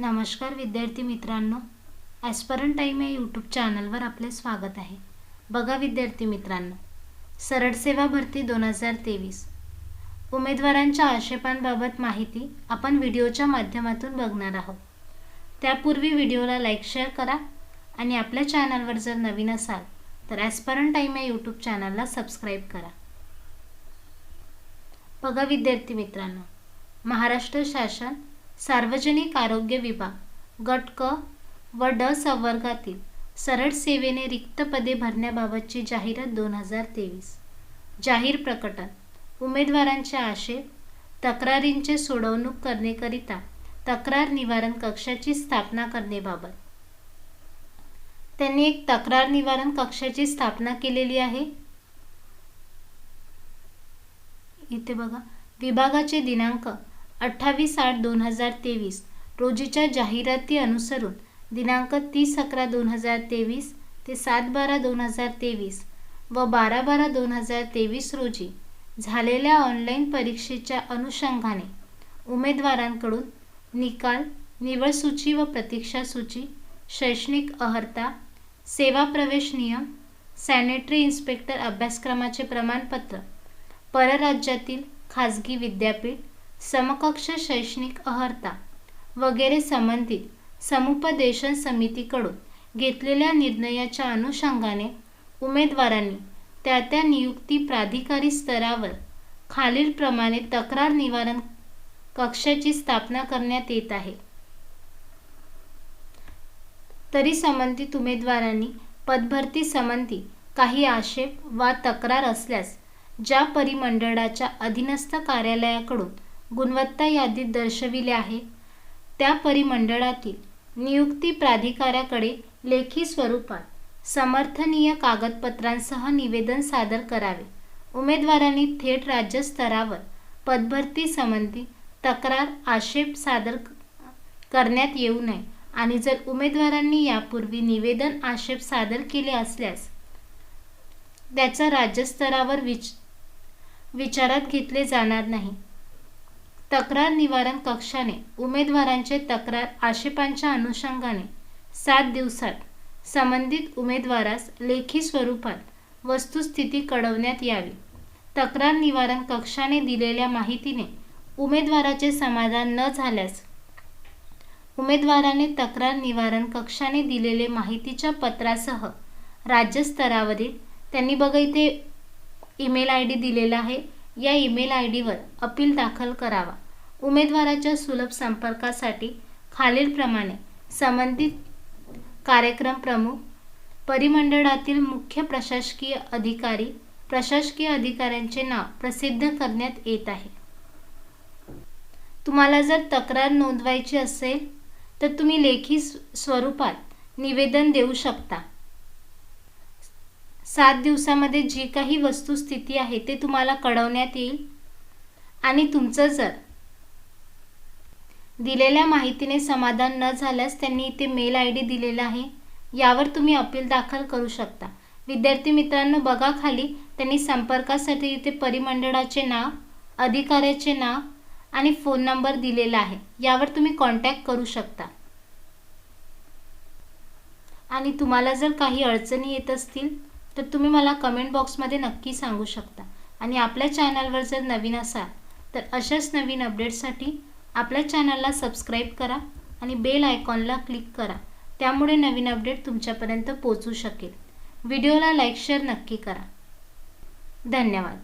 नमस्कार विद्यार्थी मित्रांनो ॲस्परन टाईम या यूट्यूब चॅनलवर आपले स्वागत आहे. बघा विद्यार्थी मित्रांनो सरळ सेवा भरती दोन हजार तेवीस. उमेदवारांच्या आक्षेपांबाबत माहिती आपण व्हिडिओच्या माध्यमातून बघणार आहोत. त्यापूर्वी व्हिडिओला लाईक शेअर करा आणि आपल्या चॅनलवर जर नवीन असाल तर ॲस्परन टाईम या यूट्यूब चॅनलला सबस्क्राईब करा. बघा विद्यार्थी मित्रांनो महाराष्ट्र शासन सार्वजनिक आरोग्य विभाग गट क व ड संवर्गातील सरळ सेवेने रिक्त पदे भरण्याबाबतची जाहिरात दोन हजार तेवीस. जाहीर प्रकटन उमेदवारांचे आशे तक्रारींचे सोडवणूक करण्याकरिता तक्रार निवारण कक्षाची स्थापना करण्याबाबत. त्यांनी एक तक्रार निवारण कक्षाची स्थापना केलेली आहे. इथे बघा विभागाचे दिनांक अठ्ठावीस आठ दोन हजार तेवीस. रोजीच्या जाहिराती अनुसरून दिनांक तीस अकरा दोन हजार तेवीस ते सात बारा दोन हजार तेवीस व बारा बारा दोन हजार तेवीस रोजी झालेल्या ऑनलाईन परीक्षेच्या अनुषंगाने उमेदवारांकडून निकाल निवड सूची व प्रतीक्षा सूची शैक्षणिक अहर्ता सेवा प्रवेश नियम सॅनिटरी इन्स्पेक्टर अभ्यासक्रमाचे प्रमाणपत्र परराज्यातील खाजगी विद्यापीठ समकक्ष शैक्षणिक अहर्ता वगैरे संबंधित समुपदेशन समितीकडून घेतलेल्या निर्णयाच्या अनुषंगाने उमेदवारांनी त्या त्या नियुक्ती प्राधिकारी स्तरावर खालीलप्रमाणे तक्रार निवारण कक्षाची स्थापना करण्यात येत आहे. तरी संबंधित उमेदवारांनी पदभरती संबंधी काही आक्षेप वा तक्रार असल्यास ज्या परिमंडळाच्या अधीनस्थ कार्यालयाकडून गुणवत्ता यादीत दर्शविले आहे. त्या परिमंडळातील नियुक्ती प्राधिकाऱ्याकडे लेखी स्वरूपात समर्थनीय कागदपत्रांसह निवेदन सादर करावे. उमेदवारांनी थेट राज्यस्तरावर पदभरती संबंधी तक्रार आक्षेप सादर करण्यात येऊ नये आणि जर उमेदवारांनी यापूर्वी निवेदन आक्षेप सादर केले असल्यास त्याचा राज्यस्तरावर विच विचारात घेतले जाणार नाही. तक्रार निवारण कक्षाने उमेदवारांचे तक्रार आक्षेपांच्या अनुषंगाने सात दिवसात संबंधित उमेदवारास लेखी स्वरूपात वस्तुस्थिती कळवण्यात यावी. तक्रार निवारण कक्षाने दिलेल्या माहितीने उमेदवाराचे समाधान न झाल्यास उमेदवाराने तक्रार निवारण कक्षाने दिलेले माहितीच्या पत्रासह राज्यस्तरावरील त्यांनी बघा इथे ईमेल आय डी दिलेला आहे या ईमेल आय डीवर अपील दाखल करावा. उमेदवाराच्या सुलभ संपर्कासाठी खालीलप्रमाणे संबंधित कार्यक्रम प्रमुख परिमंडळातील मुख्य प्रशासकीय अधिकारी प्रशासकीय अधिकाऱ्यांचे नाव प्रसिद्ध करण्यात येत आहे. तुम्हाला जर तक्रार नोंदवायची असेल तर तुम्ही लेखी स्वरूपात निवेदन देऊ शकता. सात दिवसामध्ये जी काही वस्तुस्थिती आहे ते तुम्हाला कळवण्यात येईल. आणि तुमचं जर दिलेल्या माहितीने समाधान न झाल्यास त्यांनी इथे मेल आय डी दिलेला आहे. यावर तुम्ही अपील दाखल करू शकता. विद्यार्थी मित्रांनो बघा खाली. त्यांनी संपर्कासाठी इथे परिमंडळाचे नाव अधिकाऱ्याचे नाव आणि फोन नंबर दिलेला आहे. यावर तुम्ही कॉन्टॅक्ट करू शकता. आणि तुम्हाला जर काही अडचणी येत असतील तर तुम्ही मला कमेंट बॉक्समध्ये नक्की सांगू शकता. आणि आपल्या चॅनलवर जर नवीन असाल तर अशाच नवीन अपडेट्ससाठी आपल्या चॅनलला सबस्क्राईब करा आणि बेल आयकॉनला क्लिक करा. त्यामुळे नवीन अपडेट तुमच्यापर्यंत पोचू शकेल. व्हिडिओला लाईक शेअर नक्की करा. धन्यवाद.